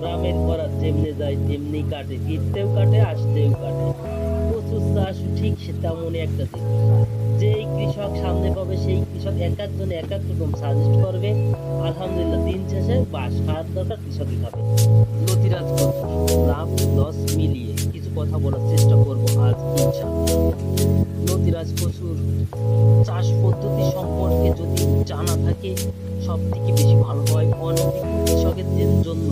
গ্রামের করা যেমনি যায় তেমনি কাটে। ফিরতেও কাটে, আসতেও কাটে। প্রচুর চাষ ঠিক সে তেমনই একটা জিনিস যেই কৃষক সামনে পাবে, সেই কৃষক এক একজন এক এক রকম সাজেস্ট করবে। আলহামদুলিল্লাহ, দিন শেষে বাস খাওয়ার দরকার কৃষকই খাবে নতিরাজ কথা লাভ লস মিলিয়ে কিছু কথা বলার চেষ্টা করব আজ, ইনশাআল্লাহ। নতিরাজ কচুর চাষ পদ্ধতি সম্পর্কে যদি জানা থাকে সব থেকে বেশি ভালো হয় অনেক কৃষকের জন্য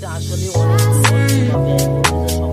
大学里，我听过很多别，一。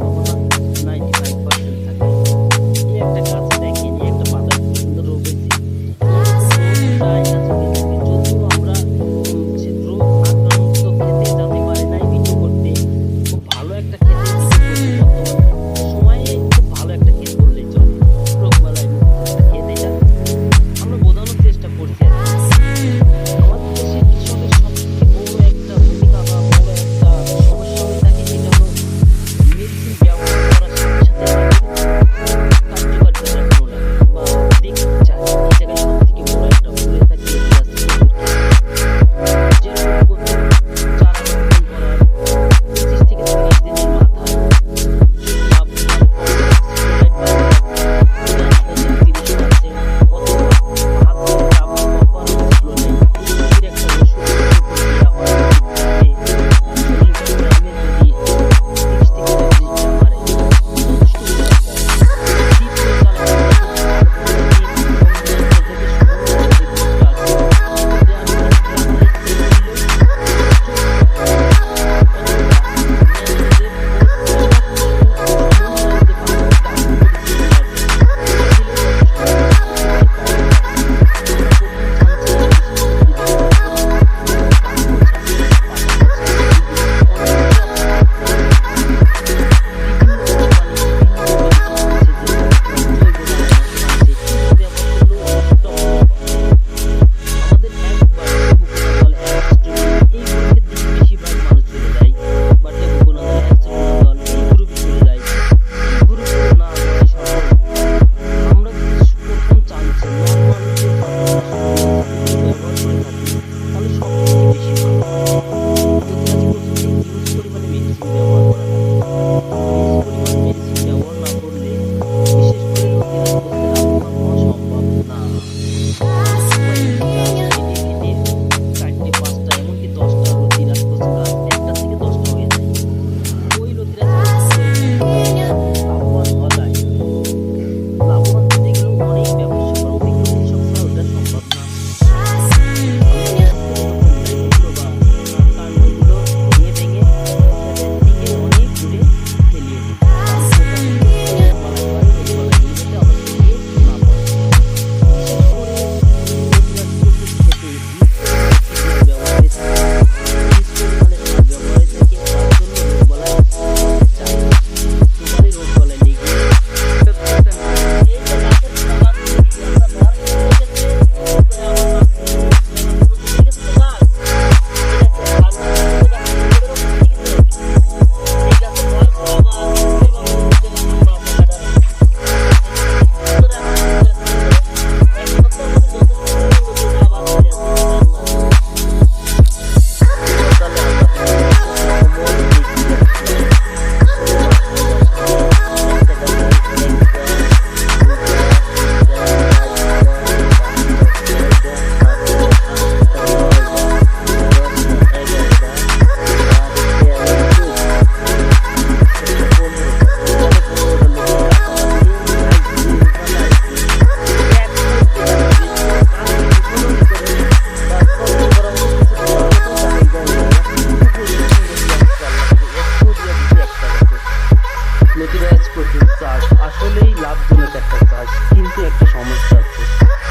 নদীরাজ কচুর চাষ, আসলেই লাভজনক একটা চাষ, কিন্তু একটা সমস্যা আছে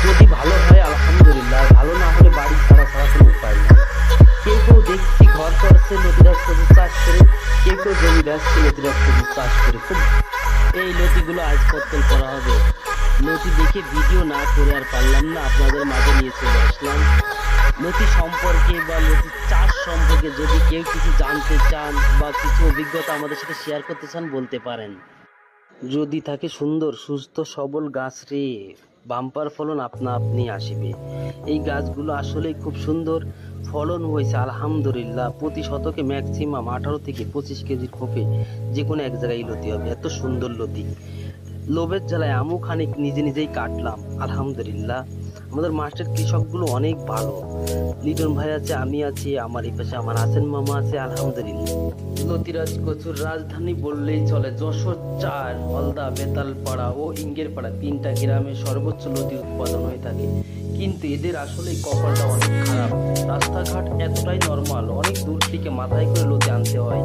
যদি ভালো হয়, আলহামদুলিল্লাহ ভালো না হলে বাড়ি ছাড়া ছাড়া কোনো উপায় নেই। কেউ কেউ দেখছি ঘর করছে, নদীরাজ কচুর চাষ করে, কেউ কেউ জমি বেচছে, নদীরাজ কচুর চাষ করে, খুব এই লতিগুলো আজ পত্তল করা হবে। নদী দেখে ভিডিও না করে আর পারলাম না, আপনাদের মাঝে নিয়ে চলে আসলাম। নথি সম্পর্কে বা নথি চাষ সম্পর্কে যদি কেউ কিছু জানতে চান বা কিছু অভিজ্ঞতা আমাদের সাথে শেয়ার করতে চান, বলতে পারেন। যদি থাকে সুন্দর, সুস্থ, সবল গাছ রে, বাম্পার ফলন আপনা আপনি আসবে। এই গাছগুলো আসলেই খুব সুন্দর। ফলন হয়েছে আলহামদুলিল্লাহ, প্রতি শতকে ম্যাক্সিমাম আঠারো থেকে পঁচিশ কেজির খোপে যে কোনো এক জায়গায় লতি হবে। এত সুন্দর লতি। লোভের জ্বালায় আমু খানিক নিজে নিজেই কাটলাম, আলহামদুলিল্লাহ। আমাদের মাস্টার কৃষকগুলো অনেক ভালো। লিটন ভাই আছে, আমি আছি, আমার এই পাশে আমার হাসেন মামা আছে, আলহামদুলিল্লাহ। লতিরাজ কচুর রাজধানী বললেই চলে, যশোর চার হলদা বেতালপাড়া ও ইঙ্গেরপাড়া তিনটা গ্রামে সর্বোচ্চ লতি উৎপাদন হয়ে থাকে। কিন্তু এদের আসলে কপালটা অনেক খারাপ। রাস্তাঘাট এতটাই নর্মাল, অনেক দূর থেকে মাথায় করে লতি আনতে হয়।